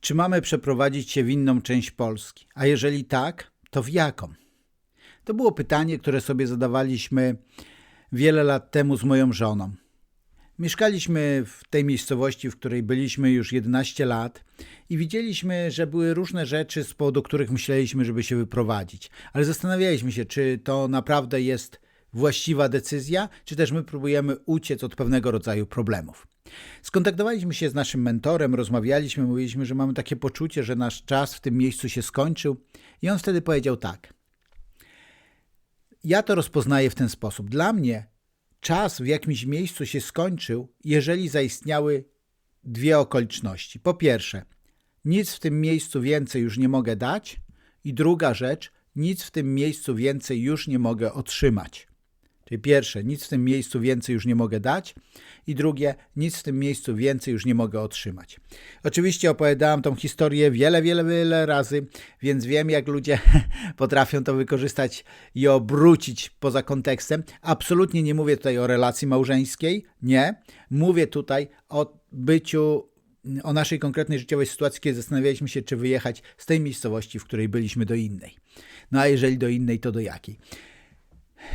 Czy mamy przeprowadzić się w inną część Polski? A jeżeli tak, to w jaką? To było pytanie, które sobie zadawaliśmy wiele lat temu z moją żoną. Mieszkaliśmy w tej miejscowości, w której byliśmy już 11 lat i widzieliśmy, że były różne rzeczy, z powodu których myśleliśmy, żeby się wyprowadzić. Ale zastanawialiśmy się, czy to naprawdę jest właściwa decyzja, czy też my próbujemy uciec od pewnego rodzaju problemów. Skontaktowaliśmy się z naszym mentorem, rozmawialiśmy, mówiliśmy, że mamy takie poczucie, że nasz czas w tym miejscu się skończył, i on wtedy powiedział tak. Ja to rozpoznaję w ten sposób. Dla mnie czas w jakimś miejscu się skończył, jeżeli zaistniały dwie okoliczności. Po pierwsze, nic w tym miejscu więcej już nie mogę dać, i druga rzecz, nic w tym miejscu więcej już nie mogę otrzymać. Pierwsze, nic w tym miejscu więcej już nie mogę dać, i drugie, nic w tym miejscu więcej już nie mogę otrzymać. Oczywiście opowiadałam tą historię wiele, wiele, wiele razy, więc wiem, jak ludzie potrafią to wykorzystać i obrócić poza kontekstem. Absolutnie nie mówię tutaj o relacji małżeńskiej, nie. Mówię tutaj o byciu o naszej konkretnej życiowej sytuacji, kiedy zastanawialiśmy się, czy wyjechać z tej miejscowości, w której byliśmy, do innej. No a jeżeli do innej, to do jakiej?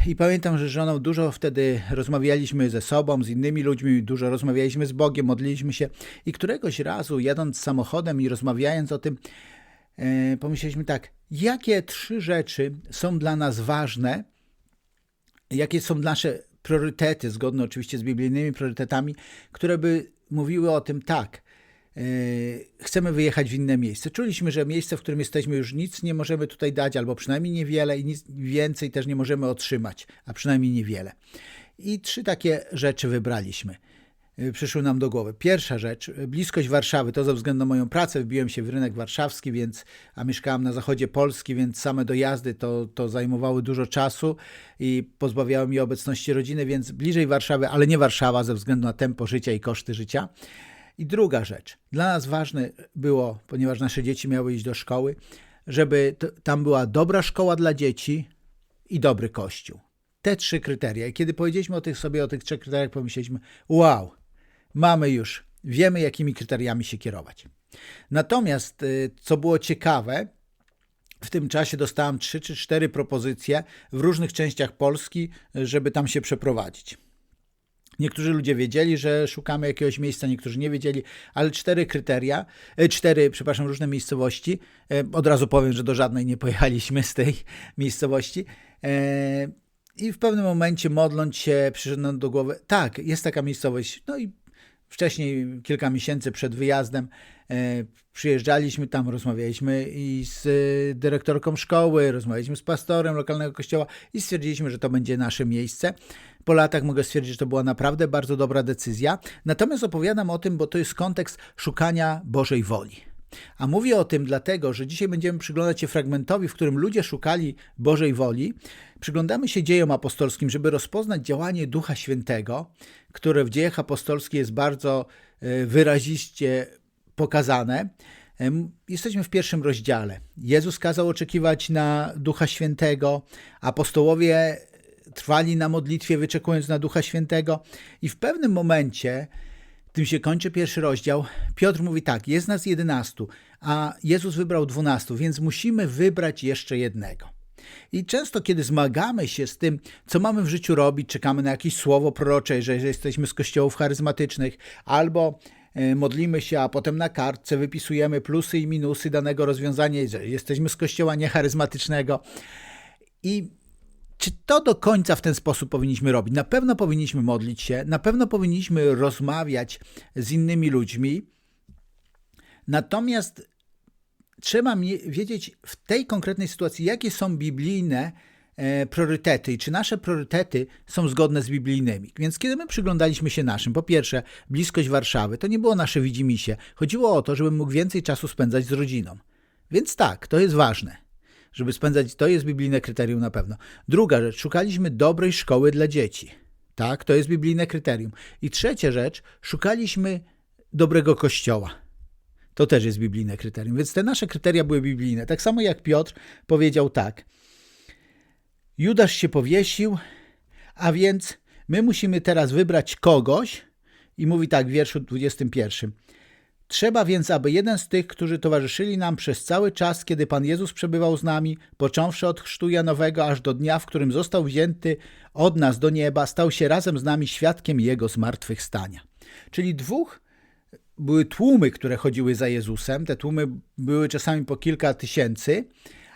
I pamiętam, że z żoną dużo wtedy rozmawialiśmy ze sobą, z innymi ludźmi, dużo rozmawialiśmy z Bogiem, modliliśmy się. I któregoś razu, jadąc samochodem i rozmawiając o tym, e, pomyśleliśmy tak, jakie trzy rzeczy są dla nas ważne, jakie są nasze priorytety, zgodne oczywiście z biblijnymi priorytetami, które by mówiły o tym tak, Yy, chcemy wyjechać w inne miejsce. Czuliśmy, że miejsce, w którym jesteśmy, już nic nie możemy tutaj dać, albo przynajmniej niewiele i nic więcej też nie możemy otrzymać, a przynajmniej niewiele. I trzy takie rzeczy wybraliśmy. Yy, przyszły nam do głowy. Pierwsza rzecz, bliskość Warszawy. To ze względu na moją pracę wbiłem się w rynek warszawski, więc, a mieszkałam na zachodzie Polski, więc same dojazdy to, to zajmowały dużo czasu i pozbawiały mi obecności rodziny, więc bliżej Warszawy, ale nie Warszawa ze względu na tempo życia i koszty życia. I druga rzecz, dla nas ważne było, ponieważ nasze dzieci miały iść do szkoły, żeby tam była dobra szkoła dla dzieci i dobry kościół. Te trzy kryteria. I kiedy powiedzieliśmy o tych sobie o tych trzech kryteriach, pomyśleliśmy: wow, mamy już, wiemy, jakimi kryteriami się kierować. Natomiast, y, co było ciekawe, w tym czasie dostałam trzy czy cztery propozycje w różnych częściach Polski, żeby tam się przeprowadzić. Niektórzy ludzie wiedzieli, że szukamy jakiegoś miejsca, niektórzy nie wiedzieli, ale cztery kryteria, e, cztery, przepraszam, różne miejscowości. E, od razu powiem, że do żadnej nie pojechaliśmy z tej miejscowości. E, I w pewnym momencie, modląc się, przyszedł nam do głowy, tak, jest taka miejscowość. No i wcześniej, kilka miesięcy przed wyjazdem, przyjeżdżaliśmy tam, rozmawialiśmy i z dyrektorką szkoły, rozmawialiśmy z pastorem lokalnego kościoła i stwierdziliśmy, że to będzie nasze miejsce. Po latach mogę stwierdzić, że to była naprawdę bardzo dobra decyzja. Natomiast opowiadam o tym, bo to jest kontekst szukania Bożej woli. A mówię o tym dlatego, że dzisiaj będziemy przyglądać się fragmentowi, w którym ludzie szukali Bożej woli. Przyglądamy się dziejom apostolskim, żeby rozpoznać działanie Ducha Świętego, które w dziejach apostolskich jest bardzo e, wyraziście pokazane. Jesteśmy w pierwszym rozdziale. Jezus kazał oczekiwać na Ducha Świętego. Apostołowie trwali na modlitwie, wyczekując na Ducha Świętego. I w pewnym momencie, tym się kończy pierwszy rozdział, Piotr mówi tak: Jest nas jedenastu, a Jezus wybrał dwunastu, więc musimy wybrać jeszcze jednego. I często, kiedy zmagamy się z tym, co mamy w życiu robić, czekamy na jakieś słowo prorocze, że jesteśmy z kościołów charyzmatycznych, albo e, modlimy się, a potem na kartce wypisujemy plusy i minusy danego rozwiązania, że jesteśmy z kościoła niecharyzmatycznego. I czy to do końca w ten sposób powinniśmy robić? Na pewno powinniśmy modlić się, na pewno powinniśmy rozmawiać z innymi ludźmi. Natomiast trzeba wiedzieć w tej konkretnej sytuacji, jakie są biblijne e, priorytety i czy nasze priorytety są zgodne z biblijnymi. Więc kiedy my przyglądaliśmy się naszym, po pierwsze, bliskość Warszawy, to nie było nasze widzimisię. Chodziło o to, żebym mógł więcej czasu spędzać z rodziną. Więc tak, to jest ważne żeby spędzać, to jest biblijne kryterium na pewno. Druga rzecz, szukaliśmy dobrej szkoły dla dzieci. Tak, to jest biblijne kryterium. I trzecia rzecz, szukaliśmy dobrego kościoła. To też jest biblijne kryterium. Więc te nasze kryteria były biblijne. Tak samo jak Piotr powiedział tak. Judasz się powiesił, a więc my musimy teraz wybrać kogoś i mówi tak w wierszu 21. Trzeba więc, aby jeden z tych, którzy towarzyszyli nam przez cały czas, kiedy Pan Jezus przebywał z nami, począwszy od chrztu Janowego aż do dnia, w którym został wzięty od nas do nieba, stał się razem z nami świadkiem Jego zmartwychwstania. Czyli dwóch były tłumy, które chodziły za Jezusem. Te tłumy były czasami po kilka tysięcy,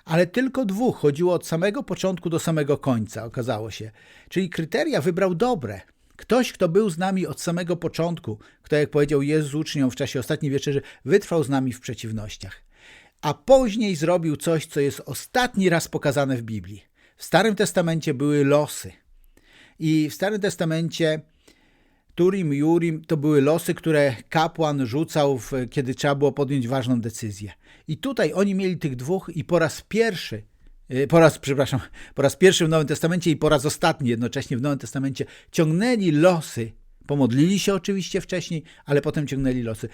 ale tylko dwóch chodziło od samego początku do samego końca, okazało się. Czyli kryteria wybrał dobre. Ktoś, kto był z nami od samego początku, kto, jak powiedział Jezus uczniom w czasie ostatniej wieczerzy, wytrwał z nami w przeciwnościach. A później zrobił coś, co jest ostatni raz pokazane w Biblii. W Starym Testamencie były losy. I w Starym Testamencie Turim i Urim to były losy, które kapłan rzucał, kiedy trzeba było podjąć ważną decyzję. I tutaj oni mieli tych dwóch i po raz pierwszy, po raz, przepraszam, po raz pierwszy w Nowym Testamencie i po raz ostatni jednocześnie w Nowym Testamencie ciągnęli losy. Pomodlili się oczywiście wcześniej, ale potem ciągnęli losy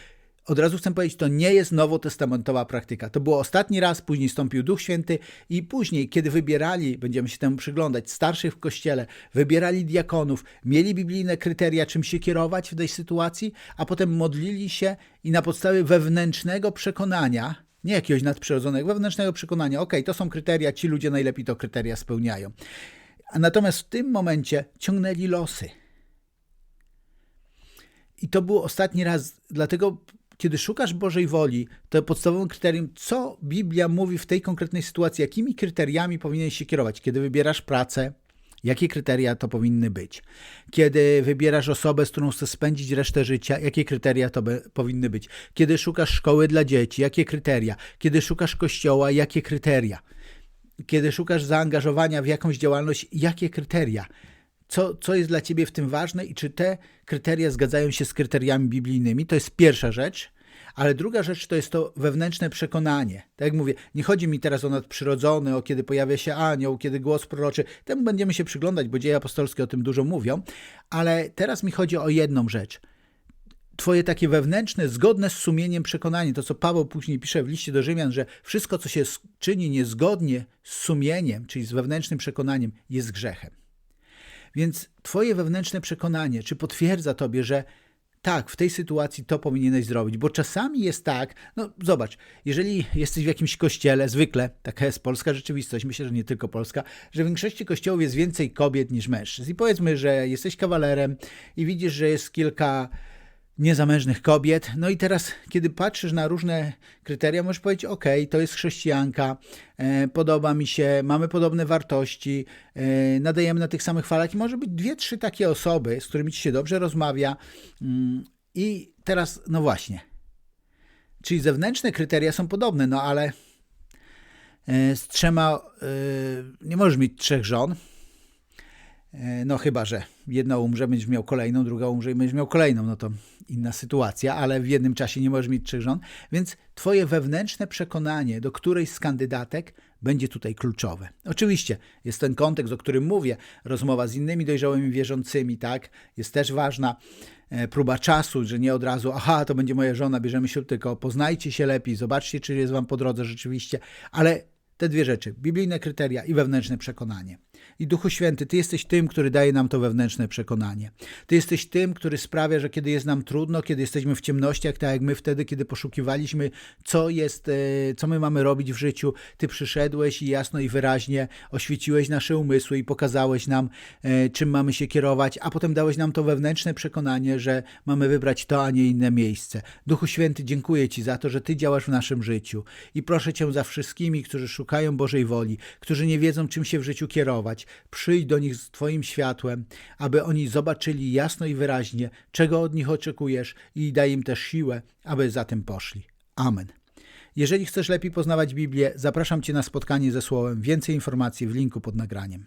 od razu chcę powiedzieć, to nie jest nowotestamentowa praktyka. To było ostatni raz, później stąpił Duch Święty i później, kiedy wybierali, będziemy się temu przyglądać, starszych w kościele, wybierali diakonów, mieli biblijne kryteria, czym się kierować w tej sytuacji, a potem modlili się i na podstawie wewnętrznego przekonania, nie jakiegoś nadprzyrodzonego, wewnętrznego przekonania, ok, to są kryteria, ci ludzie najlepiej to kryteria spełniają. Natomiast w tym momencie ciągnęli losy. I to był ostatni raz, dlatego kiedy szukasz Bożej woli, to podstawowym kryterium, co Biblia mówi w tej konkretnej sytuacji, jakimi kryteriami powinieneś się kierować, kiedy wybierasz pracę, jakie kryteria to powinny być. Kiedy wybierasz osobę, z którą chcesz spędzić resztę życia, jakie kryteria to powinny być. Kiedy szukasz szkoły dla dzieci, jakie kryteria. Kiedy szukasz kościoła, jakie kryteria. Kiedy szukasz zaangażowania w jakąś działalność, jakie kryteria co, co jest dla ciebie w tym ważne i czy te kryteria zgadzają się z kryteriami biblijnymi. To jest pierwsza rzecz. Ale druga rzecz to jest to wewnętrzne przekonanie. Tak jak mówię, nie chodzi mi teraz o nadprzyrodzony, o kiedy pojawia się anioł, kiedy głos proroczy. Temu będziemy się przyglądać, bo dzieje apostolskie o tym dużo mówią. Ale teraz mi chodzi o jedną rzecz. Twoje takie wewnętrzne, zgodne z sumieniem przekonanie, to co Paweł później pisze w liście do Rzymian, że wszystko, co się czyni niezgodnie z sumieniem, czyli z wewnętrznym przekonaniem, jest grzechem. Więc Twoje wewnętrzne przekonanie, czy potwierdza Tobie, że tak, w tej sytuacji to powinieneś zrobić, bo czasami jest tak, no zobacz, jeżeli jesteś w jakimś kościele, zwykle, taka jest polska rzeczywistość, myślę, że nie tylko polska, że w większości kościołów jest więcej kobiet niż mężczyzn. I powiedzmy, że jesteś kawalerem i widzisz, że jest kilka niezamężnych kobiet. No i teraz, kiedy patrzysz na różne kryteria, możesz powiedzieć: OK, to jest chrześcijanka, e, podoba mi się, mamy podobne wartości, e, nadajemy na tych samych falach i może być dwie, trzy takie osoby, z którymi ci się dobrze rozmawia. Mm, I teraz, no właśnie. Czyli zewnętrzne kryteria są podobne, no ale e, z trzema nie możesz mieć trzech żon E, no chyba, że jedna umrze, będziesz miał kolejną, druga umrze i będziesz miał kolejną, no to inna sytuacja, ale w jednym czasie nie możesz mieć trzech żon, więc twoje wewnętrzne przekonanie do którejś z kandydatek będzie tutaj kluczowe. Oczywiście jest ten kontekst, o którym mówię, rozmowa z innymi dojrzałymi wierzącymi, tak, jest też ważna, e, próba czasu, że nie od razu, aha, to będzie moja żona, bierzemy ślub, tylko poznajcie się lepiej, zobaczcie, czy jest wam po drodze rzeczywiście, ale te dwie rzeczy, biblijne kryteria i wewnętrzne przekonanie. I Duchu Święty, Ty jesteś tym, który daje nam to wewnętrzne przekonanie. Ty jesteś tym, który sprawia, że kiedy jest nam trudno, kiedy jesteśmy w ciemnościach, tak jak my wtedy, kiedy poszukiwaliśmy, co jest, e, co my mamy robić w życiu, Ty przyszedłeś i jasno i wyraźnie oświeciłeś nasze umysły i pokazałeś nam, e, czym mamy się kierować, a potem dałeś nam to wewnętrzne przekonanie, że mamy wybrać to, a nie inne miejsce. Duchu Święty, dziękuję Ci za to, że Ty działasz w naszym życiu i proszę Cię za wszystkimi, którzy szukają Bożej woli, którzy nie wiedzą, czym się w życiu kierować, przyjdź do nich z Twoim światłem, aby oni zobaczyli jasno i wyraźnie, czego od nich oczekujesz i daj im też siłę, aby za tym poszli. Amen. Jeżeli chcesz lepiej poznawać Biblię, zapraszam Cię na spotkanie ze Słowem. Więcej informacji w linku pod nagraniem.